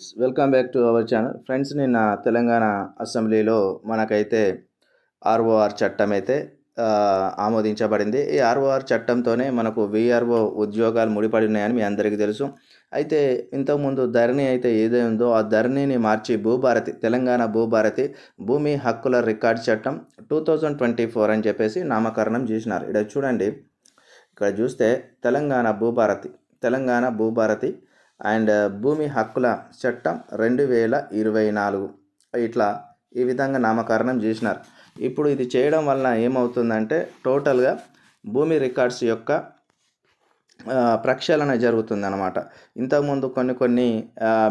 Welcome back to our channel friends నిన్న తెలంగాణ అసెంబ్లీలో మనకైతే ఆర్ఓఆర్ చట్టం అయితే ఆమోదించబడింది. ఈ ఆర్ఓఆర్ చట్టంతోనే మనకు విఆర్ఓ ఉద్యోగాలు ముడిపడి ఉన్నాయని మీ అందరికీ తెలుసు. అయితే ఇంతకుముందు ధరణి అయితే ఏదే ఉందో ఆ ధరణిని మార్చి భూభారతి తెలంగాణ భూభారతి భూమి హక్కుల రికార్డ్ చట్టం టూ థౌజండ్ ట్వంటీ ఫోర్ అని చెప్పేసి నామకరణం చేసినారు. ఇక్కడ చూడండి. ఇక్కడ చూస్తే తెలంగాణ భూభారతి తెలంగాణ భూభారతి అండ్ భూమి హక్కుల చట్టం రెండు వేల ఇరవై నాలుగు. ఇట్లా ఈ విధంగా నామకరణం చేసినారు. ఇప్పుడు ఇది చేయడం వలన ఏమవుతుందంటే టోటల్గా భూమి రికార్డ్స్ యొక్క ప్రక్షాళన జరుగుతుంది అనమాట ఇంతకుముందు కొన్ని కొన్ని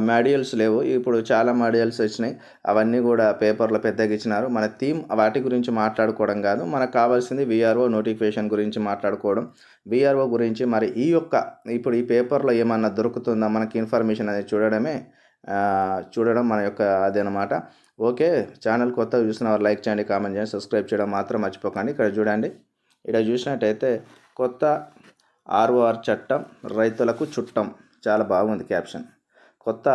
మాడ్యూల్స్ లేవు. ఇప్పుడు చాలా మాడ్యూల్స్ వచ్చినాయి. అవన్నీ కూడా పేపర్లో పెద్దగా ఇచ్చినారు మన థీమ్ వాటి గురించి మాట్లాడుకోవడం కాదు. మనకు కావాల్సింది విఆర్ఓ నోటిఫికేషన్ గురించి మాట్లాడుకోవడం. విఆర్ఓ గురించి మరి ఈ యొక్క ఇప్పుడు ఈ పేపర్లో ఏమన్నా దొరుకుతుందా? మనకి ఇన్ఫర్మేషన్ అనేది చూడడమే చూడడం మన యొక్క అదనమాట. ఓకే. ఛానల్ కొత్త చూసిన వారు లైక్ చేయండి కామెంట్ చేయండి సబ్స్క్రైబ్ చేయడం మాత్రం మర్చిపోకండి. ఇక్కడ చూడండి. ఇక్కడ చూసినట్టయితే కొత్త ఆర్ఓఆర్ చట్టం రైతులకు చుట్టం. చాలా బాగుంది క్యాప్షన్. కొత్త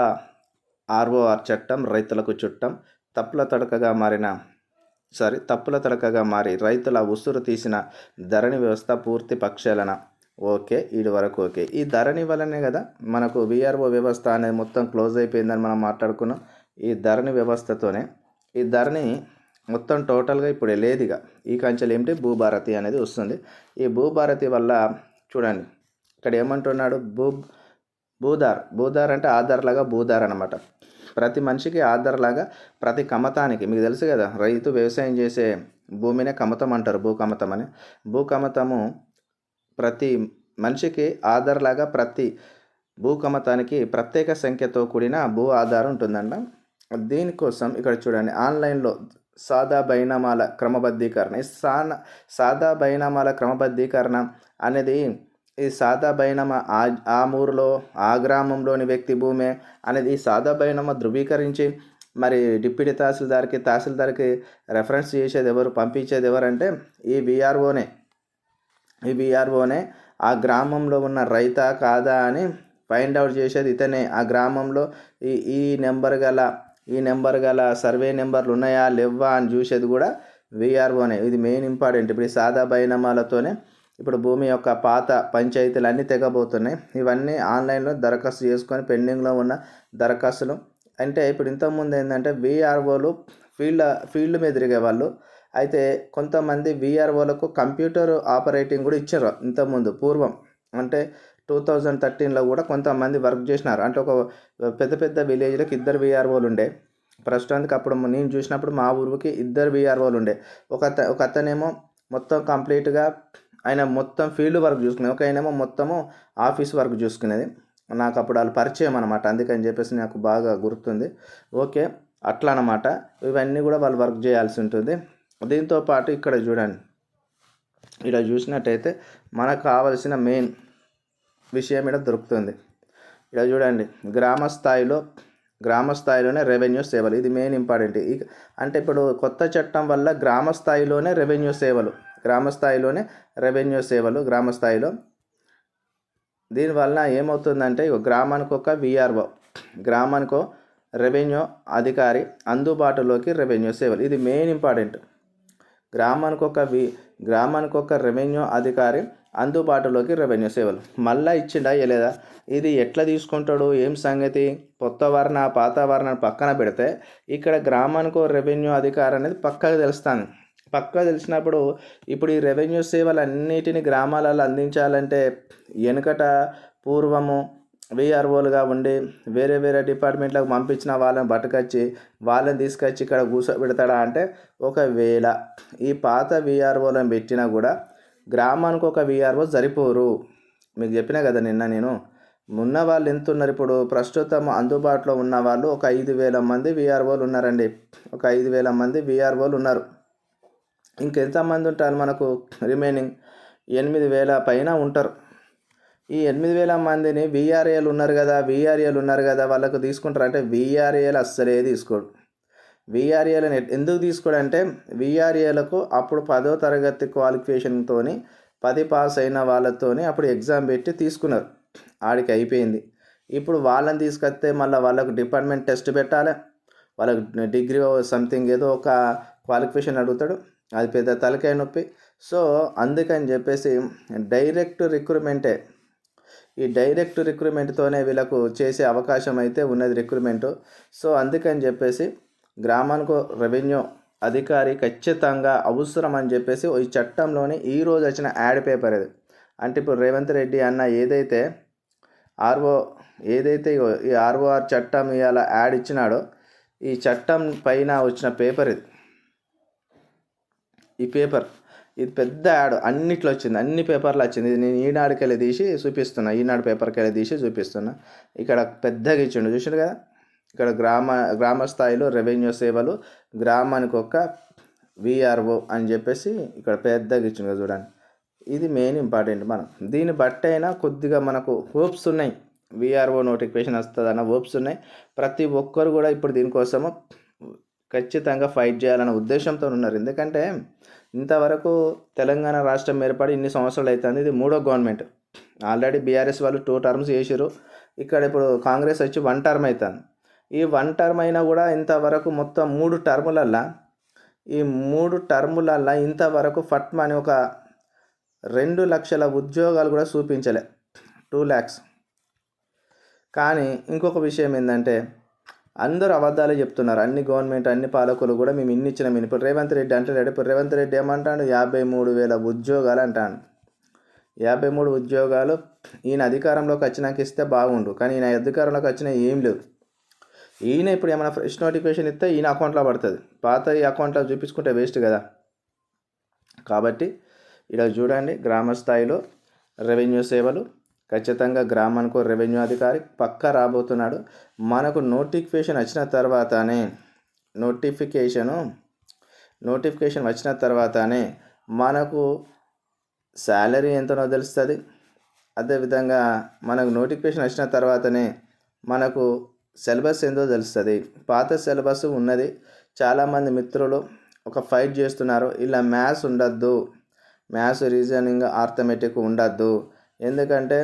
ఆర్ఓఆర్ చట్టం రైతులకు చుట్టం. తప్పుల తడకగా మారిన సారీ తప్పుల తడకగా మారి రైతుల ఉసురు తీసిన ధరణి వ్యవస్థ పూర్తి పక్షాలన. ఓకే ఇది వరకు ఓకే. ఈ ధరణి వల్లనే కదా మనకు విఆర్ఓ వ్యవస్థ అనేది మొత్తం క్లోజ్ అయిపోయిందని మనం మాట్లాడుకున్నాం. ఈ ధరణి వ్యవస్థతోనే ఈ ధరణి మొత్తం టోటల్గా ఇప్పుడు లేదుగా. ఈ కంచెలు ఏమిటి? భూభారతి అనేది వస్తుంది. ఈ భూభారతి వల్ల చూడండి. ఇక్కడ ఏమంటున్నాడు భూ భూదార్ భూదార్ అంటే ఆధార్ లాగా భూదార్ అనమాట ప్రతి మనిషికి ఆధార్ లాగా ప్రతి కమతానికి మీకు తెలుసు కదా రైతు వ్యవసాయం చేసే భూమినే కమతం అంటారు భూ కమతం అని. భూ కమతము ప్రతి మనిషికి ఆధార్ లాగా ప్రతి భూ కమతానికి ప్రత్యేక సంఖ్యతో కూడిన భూ ఆధారం ఉంటుందంట. దీనికోసం ఇక్కడ చూడండి ఆన్లైన్లో సాదా బైనామాల క్రమబద్ధీకరణ. ఈ సాన సాదా బైనామాల క్రమబద్ధీకరణ అనేది ఈ సాదాబైనమ ఆ ఆ ఊరిలో ఆ గ్రామంలోని వ్యక్తి భూమే అనేది ఈ సాదాబైనమ ధృవీకరించి మరి డిప్యూటీ తహసీల్దార్కి తహసీల్దార్కి రెఫరెన్స్ చేసేది ఎవరు పంపించేది ఎవరంటే ఈ విఆర్ఓనే ఈ విఆర్ఓనే ఆ గ్రామంలో ఉన్న రైతా కాదా అని ఫైండ్ అవుట్ చేసేది ఇతనే. ఆ గ్రామంలో ఈ ఈ నెంబర్ గల ఈ నెంబర్ గల సర్వే నెంబర్లు ఉన్నాయా లేవా అని చూసేది కూడా విఆర్ఓనే ఇది మెయిన్ ఇంపార్టెంట్ ఇప్పుడు ఈ సాదా బైనామాలతోనే ఇప్పుడు భూమి యొక్క పాత పంచాయతీలు అన్నీ తెగబోతున్నాయి. ఇవన్నీ ఆన్లైన్లో దరఖాస్తు చేసుకొని పెండింగ్లో ఉన్న దరఖాస్తులు. అంటే ఇప్పుడు ఇంతకుముందు ఏంటంటే విఆర్ఓలు ఫీల్డ్ ఫీల్డ్ మీద తిరిగే వాళ్ళు అయితే కొంతమంది విఆర్ఓలకు కంప్యూటర్ ఆపరేటింగ్ కూడా ఇచ్చారు ఇంతకుముందు పూర్వం. అంటే టూ థౌజండ్ థర్టీన్లో కూడా కొంతమంది వర్క్ చేసినారు. అంటే ఒక పెద్ద పెద్ద విలేజ్లకు ఇద్దరు విఆర్ఓలు ఉండే. ప్రస్తుతానికి అప్పుడు నేను చూసినప్పుడు మా ఊరికి ఇద్దరు విఆర్ఓలు ఉండే. ఒక ఒక అతనేమో మొత్తం కంప్లీట్గా ఆయన మొత్తం ఫీల్డ్ వర్క్ చూసుకునేది. ఒక ఆయనేమో మొత్తము ఆఫీస్ వర్క్ చూసుకునేది. నాకు అప్పుడు వాళ్ళు పరిచయం అనమాట అందుకని చెప్పేసి నాకు బాగా గుర్తుంది. ఓకే అట్లా అనమాట ఇవన్నీ కూడా వాళ్ళు వర్క్ చేయాల్సి ఉంటుంది. దీంతో పాటు ఇక్కడ చూడండి. ఇక్కడ చూసినట్టయితే మనకు కావలసిన మెయిన్ విషయం ఇక్కడ దొరుకుతుంది. ఇక్కడ చూడండి. గ్రామ స్థాయిలో గ్రామ స్థాయిలోనే రెవెన్యూ సేవలు. ఇది మెయిన్ ఇంపార్టెంట్. ఇక- అంటే ఇప్పుడు కొత్త చట్టం వల్ల గ్రామ స్థాయిలోనే రెవెన్యూ సేవలు. గ్రామ స్థాయిలోనే రెవెన్యూ సేవలు గ్రామ స్థాయిలో దీనివల్ల ఏమవుతుందంటే గ్రామానికి ఒక విఆర్ఓ గ్రామానికో రెవెన్యూ అధికారి అందుబాటులోకి రెవెన్యూ సేవలు. ఇది మెయిన్ ఇంపార్టెంట్. గ్రామానికి ఒక వి గ్రామానికి ఒక రెవెన్యూ అధికారి అందుబాటులోకి రెవెన్యూ సేవలు. మళ్ళీ ఇచ్చిండా లేదా ఇది ఎట్లా తీసుకుంటాడు? ఏం సంగతి? కొత్త వర్ణ పాత వర్ణ పక్కన పెడితే ఇక్కడ గ్రామానికి రెవెన్యూ అధికారి అనేది పక్కకు తెలుస్తాను. పక్క తెలిసినప్పుడు ఇప్పుడు ఈ రెవెన్యూ సేవలు అన్నిటిని గ్రామాలలో అందించాలంటే వెనుకట పూర్వము విఆర్ఓలుగా ఉండి వేరే వేరే డిపార్ట్మెంట్లకు పంపించిన వాళ్ళని పట్టుకొచ్చి వాళ్ళని తీసుకొచ్చి ఇక్కడ కూర్చోబెడతాడా అంటే ఒకవేళ ఈ పాత విఆర్ఓలను పెట్టినా కూడా గ్రామానికి ఒక విఆర్ఓ సరిపోరు. మీకు చెప్పినా కదా నిన్న నేను ఉన్న వాళ్ళు ఎంత ఉన్నారు ఇప్పుడు? ప్రస్తుతం అందుబాటులో ఉన్న వాళ్ళు ఒక ఐదు వేల మంది విఆర్ఓలు ఉన్నారండి. ఒక ఐదు వేల మంది విఆర్ఓలు ఉన్నారు. ఇంకెంతమంది ఉంటారు మనకు? రిమైనింగ్ ఎనిమిది వేల పైన ఉంటారు. ఈ ఎనిమిది వేల మందిని వీఆర్ఏలు ఉన్నారు కదా వీఆర్ఏలు ఉన్నారు కదా వాళ్ళకు తీసుకుంటారు? అంటే వీఆర్ఏలు అస్సలే తీసుకోడు. విఆర్ఏలను ఎందుకు తీసుకోడు అంటే అప్పుడు పదో తరగతి క్వాలిఫికేషన్తో పది పాస్ అయిన వాళ్ళతోని అప్పుడు ఎగ్జామ్ పెట్టి తీసుకున్నారు. ఆడికి అయిపోయింది. ఇప్పుడు వాళ్ళని తీసుకొస్తే మళ్ళీ వాళ్ళకు డిపార్ట్మెంట్ టెస్ట్ పెట్టాలి? వాళ్ళకు డిగ్రీ సంథింగ్ ఏదో ఒక క్వాలిఫికేషన్ అడుగుతాడు. అది పెద్ద తలకాయ నొప్పి. సో అందుకని చెప్పేసి డైరెక్ట్ రిక్రూట్మెంటే. ఈ డైరెక్ట్ రిక్రూట్మెంట్తోనే వీళ్ళకు చేసే అవకాశం అయితే ఉన్నది రిక్రూట్మెంట్. సో అందుకని చెప్పేసి గ్రామానికి రెవెన్యూ అధికారి ఖచ్చితంగా అవసరం అని చెప్పేసి ఈ చట్టంలోని ఈరోజు వచ్చిన యాడ్ పేపర్ ఇది. అంటే ఇప్పుడు రేవంత్ రెడ్డి అన్న ఏదైతే ఆర్ఓ ఏదైతే ఈ ఆర్ఓఆర్ చట్టం ఇవాళ యాడ్ ఇచ్చినాడో ఈ చట్టం పైన వచ్చిన పేపర్ ఇది. ఈ పేపర్. ఇది పెద్ద యాడ్. అన్నిట్లో వచ్చింది. అన్ని పేపర్లు వచ్చింది. ఇది నేను ఈనాడుకెళ్ళి తీసి చూపిస్తున్నా. ఈనాడు పేపర్కి వెళ్ళి తీసి చూపిస్తున్నా. ఇక్కడ పెద్దగా ఇచ్చిండు. చూసిండు కదా? ఇక్కడ గ్రామ గ్రామ స్థాయిలో రెవెన్యూ సేవలు గ్రామానికి ఒక విఆర్ఓ అని చెప్పేసి ఇక్కడ పెద్దగా ఇచ్చిండు కదా చూడండి. ఇది మెయిన్ ఇంపార్టెంట్ మనం. దీన్ని బట్టి అయినా కొద్దిగా మనకు హోప్స్ ఉన్నాయి. విఆర్ఓ నోటిఫికేషన్ వస్తుంది అన్న హోప్స్ ఉన్నాయి. ప్రతి ఒక్కరు కూడా ఇప్పుడు దీనికోసము ఖచ్చితంగా ఫైట్ చేయాలన్న ఉద్దేశంతో ఉన్నారు. ఎందుకంటే ఇంతవరకు తెలంగాణ రాష్ట్రం ఏర్పడి ఇన్ని సంవత్సరాలు అవుతుంది ఇది మూడో గవర్నమెంట్ ఆల్రెడీ బీఆర్ఎస్ వాళ్ళు టూ టర్మ్స్ చేసారు ఇక్కడ ఇప్పుడు కాంగ్రెస్ వచ్చి వన్ టర్మ్ అవుతుంది ఈ వన్ టర్మ్ అయినా కూడా ఇంతవరకు మొత్తం మూడు టర్ములల్లా ఈ మూడు టర్ములల్లా ఇంతవరకు ఫట్మ అని ఒక రెండు లక్షల ఉద్యోగాలు కూడా చూపించలే. టూ ల్యాక్స్ కానీ ఇంకొక విషయం ఏంటంటే అందరూ అబద్ధాలే చెప్తున్నారు. అన్ని గవర్నమెంట్ అన్ని పాలకులు కూడా మేము ఇన్ని ఇచ్చినాం. ఇప్పుడు రేవంత్ రెడ్డి అంటాడు. ఇప్పుడు రేవంత్ రెడ్డి ఏమంటాడు? యాభై మూడు వేల ఉద్యోగాలు అంటాడు. యాభై మూడు ఉద్యోగాలు ఈయన అధికారంలోకి వచ్చినాక ఇస్తే బాగుండు. కానీ ఈయన అధికారంలోకి వచ్చినా ఏం లేవు. ఈయన ఇప్పుడు ఏమైనా ఫ్రెష్ నోటిఫికేషన్ ఇస్తే ఈయన అకౌంట్లో పడుతుంది. పాత ఈ అకౌంట్లో చూపించుకుంటే వేస్ట్ కదా. కాబట్టి ఇలా చూడండి గ్రామ స్థాయిలో రెవెన్యూ సేవలు ఖచ్చితంగా గ్రామానికి రెవెన్యూ అధికారి పక్కా రాబోతున్నాడు. మనకు నోటిఫికేషన్ వచ్చిన తర్వాతనే నోటిఫికేషను నోటిఫికేషన్ వచ్చిన తర్వాతనే మనకు శాలరీ ఎంతనో తెలుస్తుంది. అదేవిధంగా మనకు నోటిఫికేషన్ వచ్చిన తర్వాతనే మనకు సిలబస్ ఏందో తెలుస్తుంది. పాత సిలబస్ ఉన్నది. చాలామంది మిత్రులు ఒక ఫైట్ చేస్తున్నారు. ఇలా మ్యాథ్స్ ఉండద్దు. మ్యాథ్స్ రీజనింగ్ ఆర్థమెటిక్ ఉండద్దు. ఎందుకంటే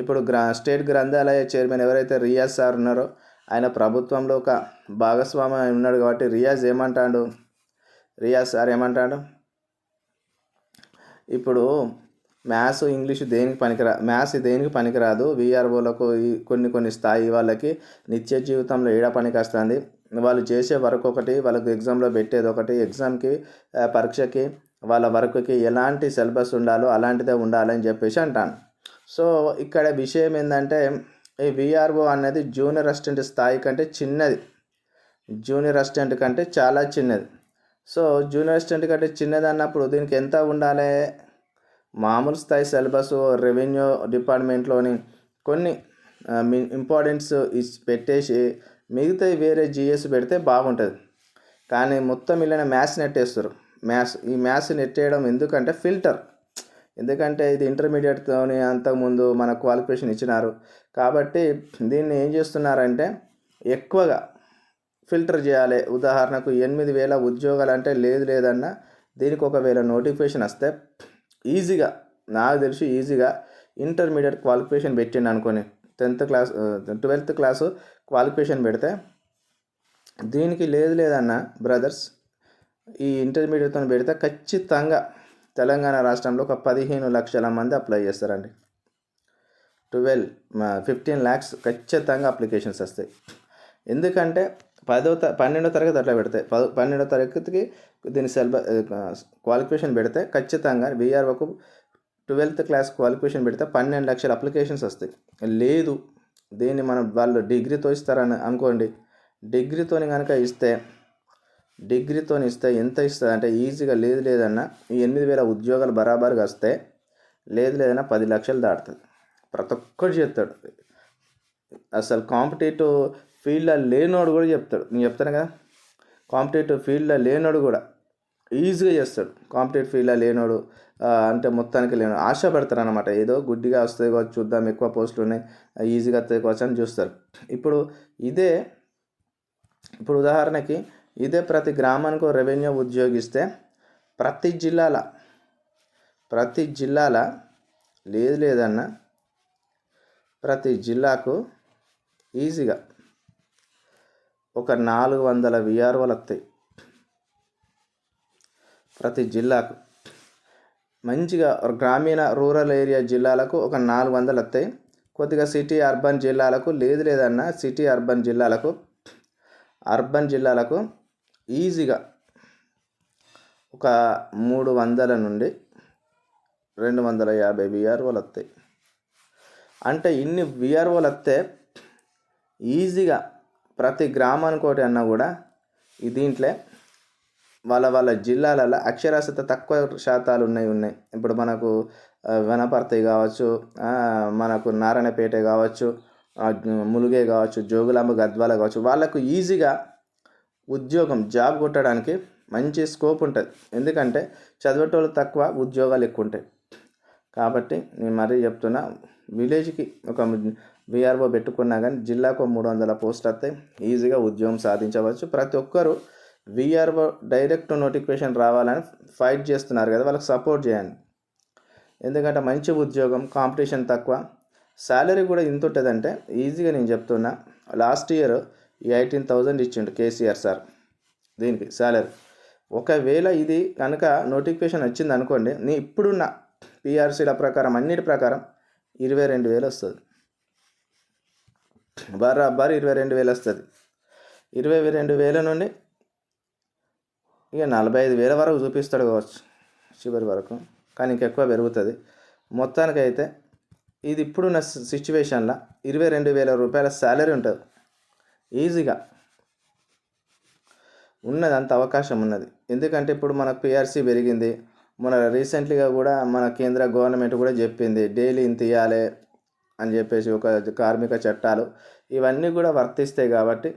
ఇప్పుడు గ్రా స్టేట్ గ్రంథాలయ చైర్మన్ ఎవరైతే రియాజ్ సార్ ఉన్నారో ఆయన ప్రభుత్వంలో ఒక భాగస్వామి ఉన్నాడు కాబట్టి రియాజ్ ఏమంటాడు? రియాజ్ సార్ ఏమంటాడు? ఇప్పుడు మ్యాథ్స్ ఇంగ్లీష్ దేనికి పనికిరా మ్యాథ్స్ దేనికి పనికిరాదు? విఆర్ఓలకు కొన్ని కొన్ని స్థాయి వాళ్ళకి నిత్య జీవితంలో ఏడా పనికి వస్తుంది? వాళ్ళు చేసే వర్క్ ఒకటి వాళ్ళకి ఎగ్జామ్లో పెట్టేది ఒకటి ఎగ్జామ్కి పరీక్షకి వాళ్ళ వర్క్కి ఎలాంటి సిలబస్ ఉండాలో అలాంటిదే ఉండాలని చెప్పేసి అంటాను. సో ఇక్కడ విషయం ఏంటంటే ఈ విఆర్ఓ అనేది జూనియర్ అసిస్టెంట్ స్థాయి కంటే చిన్నది. జూనియర్ అసిస్టెంట్ కంటే చాలా చిన్నది. సో జూనియర్ అసిస్టెంట్ కంటే చిన్నది అన్నప్పుడు దీనికి ఎంత ఉండాలి? మామూలు స్థాయి సిలబస్ రెవెన్యూ డిపార్ట్మెంట్లోని కొన్ని ఇంపార్టెన్స్ పెట్టేసి మిగతా వేరే జిఎస్ పెడితే బాగుంటుంది. కానీ మొత్తం ఇలా మ్యాథ్స్ నెట్టేస్తారు. మ్యాథ్స్ ఈ మ్యాథ్స్ నెట్టేయడం ఎందుకంటే ఫిల్టర్ ఎందుకంటే ఇది ఇంటర్మీడియట్తోని అంతకుముందు మన క్వాలిఫికేషన్ ఇచ్చినారు. కాబట్టి దీన్ని ఏం చేస్తున్నారంటే ఎక్కువగా ఫిల్టర్ చేయాలి. ఉదాహరణకు ఎనిమిది వేల ఉద్యోగాలు అంటే లేదు లేదన్నా దీనికి ఒకవేళ నోటిఫికేషన్ వస్తే ఈజీగా నాకు తెలిసి ఈజీగా ఇంటర్మీడియట్ క్వాలిఫికేషన్ పెట్టిండు అనుకోని tenth class twelfth class qualification పెడితే దీనికి లేదు లేదన్న బ్రదర్స్ ఈ ఇంటర్మీడియట్తో పెడితే ఖచ్చితంగా తెలంగాణ రాష్ట్రంలో ఒక పదిహేను లక్షల మంది అప్లై చేస్తారండి. ట్వెల్వ్ ఫిఫ్టీన్ ల్యాక్స్ ఖచ్చితంగా అప్లికేషన్స్ వస్తాయి. ఎందుకంటే పదో త పన్నెండో తరగతి అట్లా పెడతాయి. పద పన్నెండో తరగతికి దీని సిలబస్ క్వాలిఫికేషన్ పెడితే ఖచ్చితంగా బీఆర్ఓకు ట్వెల్త్ క్లాస్ క్వాలిఫికేషన్ పెడితే పన్నెండు లక్షల అప్లికేషన్స్ వస్తాయి. లేదు దీన్ని మనం వాళ్ళు డిగ్రీతో ఇస్తారని అనుకోండి. డిగ్రీతోని కనుక ఇస్తే డిగ్రీతో ఇస్తే ఎంత ఇస్తుంది? అంటే ఈజీగా లేదు లేదన్నా ఈ ఎనిమిది వేల ఉద్యోగాలు బరాబర్గా వస్తే లేదు లేదన్నా పది లక్షలు దాటుతుంది. ప్రతి ఒక్కరు చెప్తాడు. అసలు కాంపిటేటివ్ ఫీల్డ్లో లేనోడు కూడా చెప్తాడు. నేను చెప్తాను కదా కాంపిటేటివ్ ఫీల్డ్లో లేనోడు కూడా ఈజీగా చేస్తాడు. కాంపిటేటివ్ ఫీల్డ్లో లేనోడు అంటే మొత్తానికి లేను ఆశ పెడతారు అనమాట ఏదో గుడ్డిగా వస్తుంది కావచ్చు చూద్దాం ఎక్కువ పోస్టులు ఉన్నాయి ఈజీగా వస్తాయి కావచ్చు అని చూస్తారు. ఇప్పుడు ఇదే ఇప్పుడు ఉదాహరణకి ఇదే ప్రతి గ్రామానికి రెవెన్యూ ఉద్యోగిస్తే ప్రతి జిల్లాల ప్రతి జిల్లాల లేదు లేదన్న ప్రతి జిల్లాకు ఈజీగా ఒక నాలుగు వందల విఆర్ఓలు వస్తాయి. ప్రతి జిల్లాకు మంచిగా గ్రామీణ రూరల్ ఏరియా జిల్లాలకు ఒక నాలుగు వందలు వస్తాయి. కొద్దిగా సిటీ అర్బన్ జిల్లాలకు లేదు లేదన్నా సిటీ అర్బన్ జిల్లాలకు అర్బన్ జిల్లాలకు ఈజీగా ఒక మూడు వందల నుండి రెండు వందల యాభై విఆర్ఓలు వస్తాయి. అంటే ఇన్ని విఆర్ఓలు వస్తే ఈజీగా ప్రతి గ్రామానికి ఒకటి అన్నా కూడా ఈ దీంట్లో వాళ్ళ వాళ్ళ జిల్లాలలో అక్షరాస్యత తక్కువ శాతాలు ఉన్నాయి ఉన్నాయి. ఇప్పుడు మనకు ఆ, వనపర్తి కావచ్చు మనకు నారాయణపేట కావచ్చు ములుగే కావచ్చు జోగులాంబ గద్వాల కావచ్చు వాళ్ళకు ఈజీగా ఉద్యోగం జాబ్ కొట్టడానికి మంచి స్కోప్ ఉంటుంది. ఎందుకంటే చదివేటోళ్ళు తక్కువ ఉద్యోగాలు ఎక్కువ ఉంటాయి కాబట్టి నేను మరీ చెప్తున్నా విలేజ్కి ఒక విఆర్ఓ పెట్టుకున్నా కానీ జిల్లాకు మూడు వందల పోస్ట్ వస్తాయి ఈజీగా ఉద్యోగం సాధించవచ్చు. ప్రతి ఒక్కరూ విఆర్ఓ డైరెక్ట్ నోటిఫికేషన్ రావాలని ఫైట్ చేస్తున్నారు కదా వాళ్ళకి సపోర్ట్ చేయండి. ఎందుకంటే మంచి ఉద్యోగం కాంపిటీషన్ తక్కువ. శాలరీ కూడా ఇంత ఉంటుందంటే ఈజీగా నేను చెప్తున్నా లాస్ట్ ఇయర్ ఈ ఎయిటీన్ థౌజండ్ ఇచ్చిండు కేసీఆర్ సార్ దీనికి శాలరీ ఒకవేళ ఇది కనుక నోటిఫికేషన్ వచ్చింది అనుకోండి నీ ఇప్పుడున్న పిఆర్సీల ప్రకారం అన్నిటి ప్రకారం ఇరవై రెండు వేలు వస్తుంది. బరాబర్ ఇరవై రెండు వేలు వస్తుంది. ఇరవై రెండు వేల నుండి ఇక నలభై ఐదు వేల వరకు చూపిస్తాడు కావచ్చు చివరి వరకు కానీ ఇంకెక్కువ పెరుగుతుంది. మొత్తానికైతే ఇది ఇప్పుడున్న సిచ్యువేషన్లో ఇరవై రెండు వేల రూపాయల శాలరీ ఉంటుంది. ఈజీగా. ఉన్నది అంత అవకాశం ఉన్నది. ఎందుకంటే ఇప్పుడు మనకు పిఆర్సీ పెరిగింది. మన రీసెంట్లీగా కూడా మన కేంద్ర గవర్నమెంట్ కూడా చెప్పింది డైలీ ఇంత ఇవ్వాలి అని చెప్పేసి ఒక కార్మిక చట్టాలు. ఇవన్నీ కూడా వర్తిస్తాయి కాబట్టి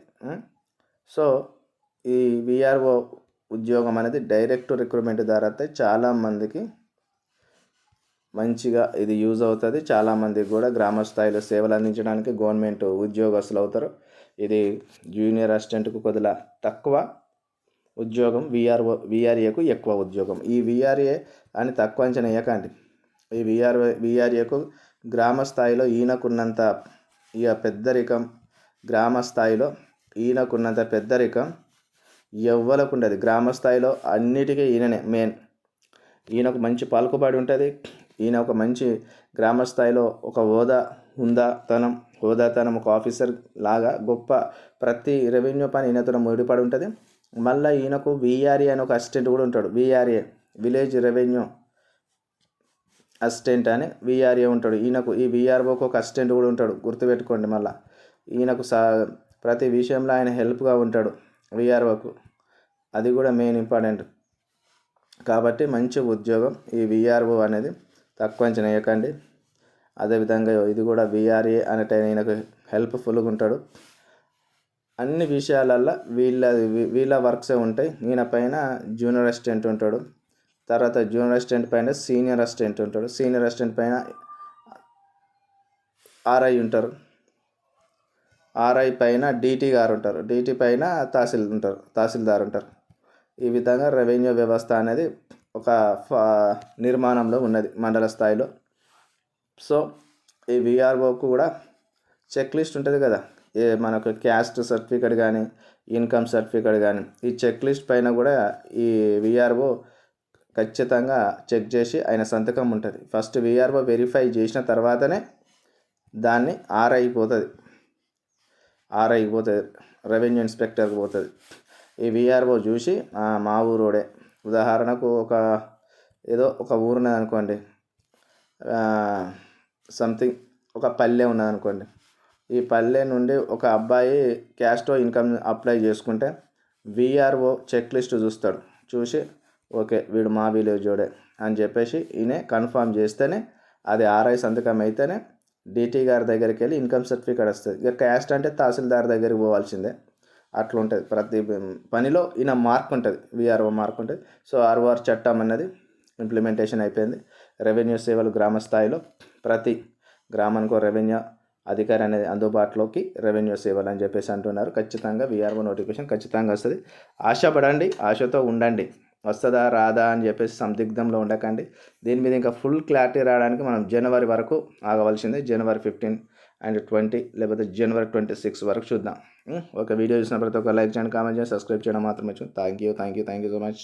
సో ఈ విఆర్ఓ ఉద్యోగం అనేది డైరెక్ట్ రిక్రూట్మెంట్ ద్వారా అయితే చాలామందికి మంచిగా ఇది యూజ్ అవుతుంది. చాలామందికి కూడా గ్రామ స్థాయిలో సేవలు అందించడానికి గవర్నమెంట్ ఉద్యోగస్తులు అవుతారు. ఇది జూనియర్ అసిస్టెంట్కు కొద్దిగా తక్కువ ఉద్యోగం విఆర్ఓ విఆర్ఏకు ఎక్కువ ఉద్యోగం. ఈ విఆర్ఏ అని తక్కువ అంచనా వేయకండి. ఈ విఆర్ విఆర్ఏకు గ్రామ స్థాయిలో ఈయనకున్నంత ఇక పెద్దరికం గ్రామ స్థాయిలో ఈయనకున్నంత పెద్దరికం ఎవ్వలకు ఉండదు గ్రామ స్థాయిలో అన్నిటికీ ఈయననే మెయిన్ ఈయనకు మంచి పలుకుబడి ఉంటుంది. ఈయన ఒక మంచి గ్రామ స్థాయిలో ఒక హోదా హుందాతనం హోదాతనం ఒక ఆఫీసర్ లాగా గొప్ప ప్రతి రెవెన్యూ పని ఈయనతో ముడిపడి ఉంటుంది. మళ్ళీ ఈయనకు విఆర్ఏ అని ఒక అసిస్టెంట్ కూడా ఉంటాడు. విఆర్ఏ విలేజ్ రెవెన్యూ అసిస్టెంట్ అని విఆర్ఏ ఉంటాడు. ఈయనకు ఈ విఆర్ఓకి ఒక అసిస్టెంట్ కూడా ఉంటాడు. గుర్తుపెట్టుకోండి మళ్ళీ. ఈయనకు సా ప్రతి విషయంలో ఆయన హెల్ప్గా ఉంటాడు విఆర్ఓకు. అది కూడా మెయిన్ ఇంపార్టెంట్. కాబట్టి మంచి ఉద్యోగం ఈ విఆర్ఓ అనేది తక్కువ అంచనా వేయకండి. అదేవిధంగా ఇది కూడా విఆర్ఏ అనేట ఈయనకు హెల్ప్ఫుల్గా ఉంటాడు. అన్ని విషయాలల్లో వీళ్ళ వీళ్ళ వర్క్సే ఉంటాయి. ఈయన పైన జూనియర్ అసిస్టెంట్ ఉంటాడు. తర్వాత జూనియర్ అసిస్టెంట్ పైన సీనియర్ అసిస్టెంట్ ఉంటాడు. సీనియర్ అసిస్టెంట్ పైన ఆర్ఐ ఉంటారు. ఆర్ఐ పైన డీటీ గారు ఉంటారు. డీటీ పైన తహసీల్ ఉంటారు తహసీల్దార్ ఉంటారు. ఈ విధంగా రెవెన్యూ వ్యవస్థ అనేది ఒక ఫ- నిర్మాణంలో ఉన్నది మండల స్థాయిలో. సో ఈ విఆర్ఓకు కూడా చెక్ లిస్ట్ ఉంటుంది కదా. ఏ మనకు క్యాస్ట్ సర్టిఫికేట్ కానీ ఇన్కమ్ సర్టిఫికేట్ కానీ ఈ చెక్ లిస్ట్ పైన కూడా ఈ విఆర్ఓ ఖచ్చితంగా చెక్ చేసి ఆయన సంతకం ఉంటుంది. ఫస్ట్ విఆర్ఓ వెరిఫై చేసిన తర్వాతనే దాన్ని ఆర్ అయిపోతుంది ఆర్ పోతుంది. రెవెన్యూ ఇన్స్పెక్టర్కి పోతుంది. ఈ విఆర్ఓ చూసి మా ఊరోడే. ఉదాహరణకు ఒక ఏదో ఒక ఊరున్నది అనుకోండి. సంథింగ్ ఒక పల్లె ఉన్నదనుకోండి. ఈ పల్లె నుండి ఒక అబ్బాయి క్యాస్టో ఇన్కమ్ అప్లై చేసుకుంటే విఆర్ఓ చెక్ లిస్ట్ చూస్తాడు. చూసి ఓకే వీడు మా విలేజోడే అని చెప్పేసి ఈయన కన్ఫర్మ్ చేస్తేనే అది ఆర్ఐ సంతకం అయితేనే డీటీ గారి దగ్గరికి వెళ్ళి ఇన్కమ్ సర్టిఫికేట్ వస్తుంది. ఇక క్యాస్ట్ అంటే తహసీల్దార్ దగ్గరికి పోవాల్సిందే. అట్లా ఉంటుంది ప్రతి పనిలో ఈయన మార్క్ ఉంటుంది. విఆర్ఓ మార్క్ ఉంటుంది. సో ఆర్ఓఆర్ చట్టం అన్నది ఇంప్లిమెంటేషన్ అయిపోయింది. రెవెన్యూ సేవలు గ్రామ స్థాయిలో ప్రతి గ్రామానికి రెవెన్యూ అధికారి అనేది అందుబాటులోకి రెవెన్యూ సేవలు అని చెప్పేసి అంటున్నారు. ఖచ్చితంగా విఆర్ఓ నోటిఫికేషన్ ఖచ్చితంగా వస్తుంది. ఆశపడండి ఆశతో ఉండండి. వస్తుందా రాదా అని చెప్పేసి సందిగ్ధంలో ఉండకండి. దీని మీద ఇంకా ఫుల్ క్లారిటీ రావడానికి మనం జనవరి వరకు ఆగవలసిందే. జనవరి ఫిఫ్టీన్ అండ్ ట్వంటీ లేకపోతే జనవరి ట్వంటీ సిక్స్ వరకు చూద్దాం. ఒక వీడియో చూసిన ప్రతి ఒక్క లైక్ చేయండి కామెంట్ చేయండి సబ్స్క్రైబ్ చేయడం మాత్రమే thank you thank you thank you so much